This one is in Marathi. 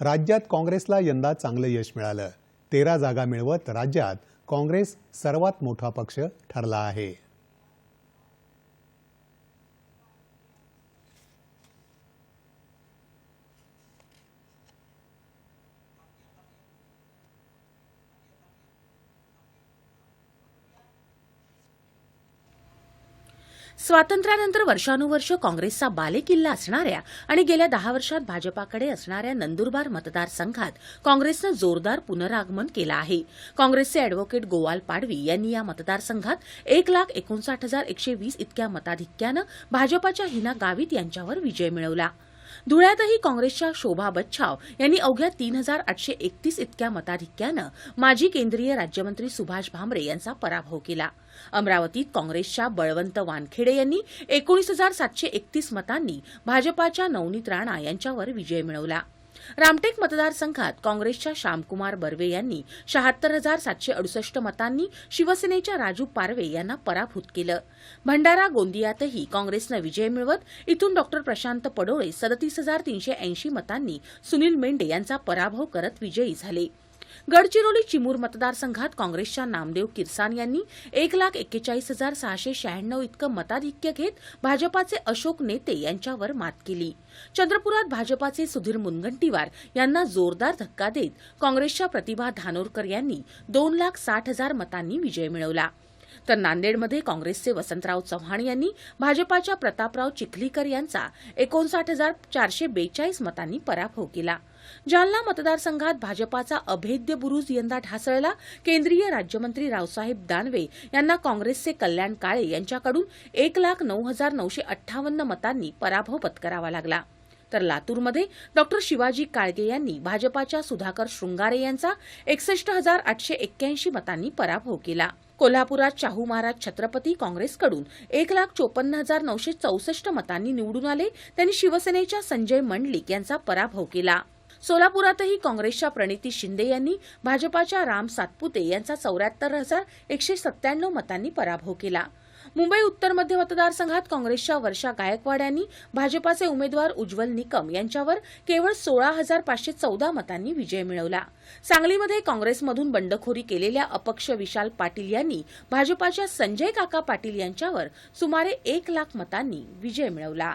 राज्यात काँग्रेसला यंदा चांगलं यश मिळालं. तेरा जागा मिळवत राज्यात काँग्रेस सर्वात मोठा पक्ष ठरला आहे. स्वातंत्र्यानंतर वर्षानुवर्ष काँग्रेसचा बालेकिल्ला असणाऱ्या आणि गेल्या दहा वर्षात भाजपाकडे असणाऱ्या नंदुरबार मतदारसंघात काँग्रेसनं जोरदार पुनरागमन केलं आहे. काँग्रेसचे अॅडव्होकेट गोवाल पाडवी यांनी या मतदारसंघात एक लाख एकोणसाठ हजार एकशे वीस इतक्या मताधिक्यानं भाजपाच्या हिना गावित यांच्यावर विजय मिळवला. धुळ्यातही काँग्रेसच्या शोभा बच्छाव यांनी अवघ्या तीन हजार आठशे एकतीस इतक्या मताधिक्यानं माजी केंद्रीय राज्यमंत्री सुभाष भामरे यांचा पराभव केला. अमरावतीत काँग्रेसच्या बळवंत वानखेडे यांनी एकोणीस हजार सातशे एकतीस मतांनी भाजपाच्या नवनीत राणा यांच्यावर विजय मिळवला. रामटेक मतदारसंघात काँग्रेसच्या श्यामकुमार बर्वे यांनी शहात्तर हजार सातशे अडुसष्ट मतांनी शिवसेनेच्या राजू पारवे यांना पराभूत केलं. भंडारा गोंदियातही काँग्रेसनं विजय मिळवत इथून डॉक्टर प्रशांत पडोळे सदतीस हजार तीनशे ऐंशी मतांनी सुनील मेंढे यांचा पराभव करत विजयी झाले. गडचिरोली चिमूर मतदारसंघात काँग्रेसच्या नामदेव किरसान यांनी एक लाख एक्केचाळीस हजार सहाशे शहाण्णव इतकं मताधिक्य घेत भाजपाचे अशोक नेते यांच्यावर मात केली. चंद्रपुरात भाजपाचे सुधीर मुनगंटीवार यांना जोरदार धक्का देत काँग्रेसच्या प्रतिभा धानोरकर यांनी दोन लाख साठ हजार मतांनी विजय मिळवला. तर नांदेडमध्ये काँग्रेसचे वसंतराव चव्हाण यांनी भाजपाच्या प्रतापराव चिखलीकर यांचा एकोणसाठ हजार चारशे बेचाळीस मतांनी पराभव केला. जालना मतदारसंघात भाजपाचा अभेद्य बुरुज यंदा ढासळला. केंद्रीय राज्यमंत्री रावसाहेब दानवे यांना काँग्रेसचे कल्याण काळे यांच्याकडून एक लाख नऊ हजार नऊशे अठ्ठावन्न मतांनी पराभव पत्करावा लागला. तर लातूरमध्ये डॉक्टर शिवाजी काळगे यांनी भाजपाच्या सुधाकर शृंगारे यांचा एकसष्ट हजार आठशे एक्क्याऐंशी मतांनी पराभव केला. कोल्हापुरात शाहू महाराज छत्रपती काँग्रेसकडून एक लाख चोपन्न हजार नऊशे चौसष्ट मतांनी निवडून आले. त्यांनी शिवसेनेच्या संजय मंडलिक यांचा पराभव केला. सोलापुरातही काँग्रेसच्या प्रणिती शिंदे यांनी भाजपाच्या राम सातपुते यांचा चौऱ्याहत्तर हजार एकशे सत्त्याण्णव मतांनी पराभव केला. मुंबई उत्तर मध्य मतदारसंघात काँग्रेसच्या वर्षा गायकवाड यांनी भाजपाचे उमेदवार उज्ज्वल निकम यांच्यावर केवळ सोळा हजार पाचशे चौदा मतांनी विजय मिळवला. सांगलीमध्ये काँग्रेसमधून बंडखोरी केलेल्या अपक्ष विशाल पाटील यांनी भाजपाच्या संजय काका पाटील यांच्यावर सुमारे एक लाख मतांनी विजय मिळवला.